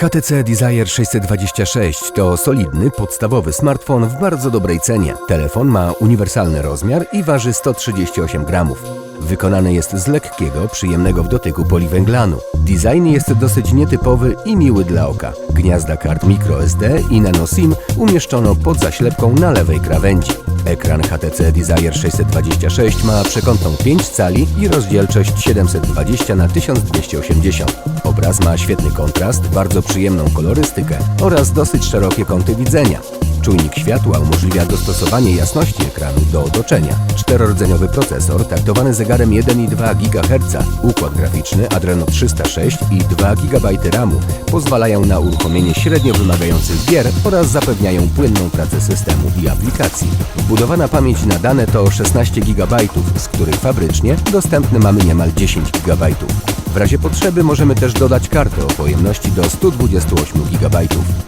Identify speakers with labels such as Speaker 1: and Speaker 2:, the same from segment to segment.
Speaker 1: HTC Desire 626 to solidny, podstawowy smartfon w bardzo dobrej cenie. Telefon ma uniwersalny rozmiar i waży 138 gramów. Wykonany jest z lekkiego, przyjemnego w dotyku poliwęglanu. Design jest dosyć nietypowy i miły dla oka. Gniazda kart microSD i nano SIM umieszczono pod zaślepką na lewej krawędzi. Ekran HTC Desire 626 ma przekątną 5 cali i rozdzielczość 720 na 1280. Obraz ma świetny kontrast, bardzo przyjemną kolorystykę oraz dosyć szerokie kąty widzenia. Czujnik światła umożliwia dostosowanie jasności ekranu do otoczenia. Czterordzeniowy procesor taktowany zegarem 1,2 GHz, układ graficzny Adreno 306 i 2 GB RAMu pozwalają na uruchomienie średnio wymagających gier oraz zapewniają płynną pracę systemu i aplikacji. Wbudowana pamięć na dane to 16 GB, z których fabrycznie dostępny mamy niemal 10 GB. W razie potrzeby możemy też dodać kartę o pojemności do 128 GB.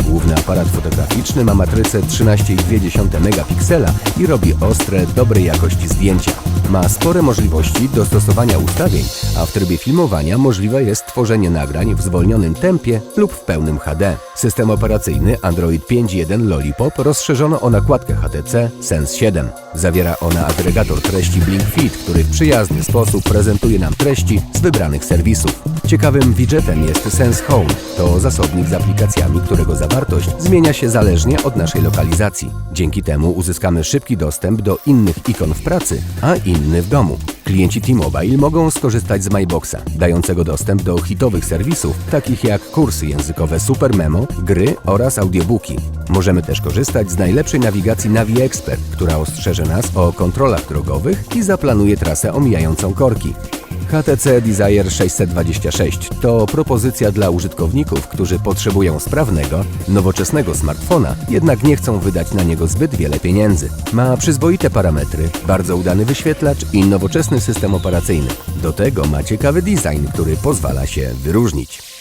Speaker 1: Główny aparat fotograficzny ma matrycę 13,2 megapiksela i robi ostre, dobrej jakości zdjęcia. Ma spore możliwości dostosowania ustawień, a w trybie filmowania możliwe jest tworzenie nagrań w zwolnionym tempie lub w pełnym HD. System operacyjny Android 5.1 Lollipop rozszerzono o nakładkę HTC Sense 7. Zawiera ona agregator treści Blink Feed, który w przyjazny sposób prezentuje nam treści z wybranych serwisów. Ciekawym widgetem jest Sense Home. To zasobnik z aplikacjami, którego zawartość zmienia się zależnie od naszej lokalizacji. Dzięki temu uzyskamy szybki dostęp do innych ikon w pracy, a inny w domu. Klienci T-Mobile mogą skorzystać z MyBoxa, dającego dostęp do hitowych serwisów, takich jak kursy językowe SuperMemo, gry oraz audiobooki. Możemy też korzystać z najlepszej nawigacji Navi Expert, która ostrzeże nas o kontrolach drogowych i zaplanuje trasę omijającą korki. HTC Desire 626 to propozycja dla użytkowników, którzy potrzebują sprawnego, nowoczesnego smartfona, jednak nie chcą wydać na niego zbyt wiele pieniędzy. Ma przyzwoite parametry, bardzo udany wyświetlacz i nowoczesny system operacyjny. Do tego ma ciekawy design, który pozwala się wyróżnić.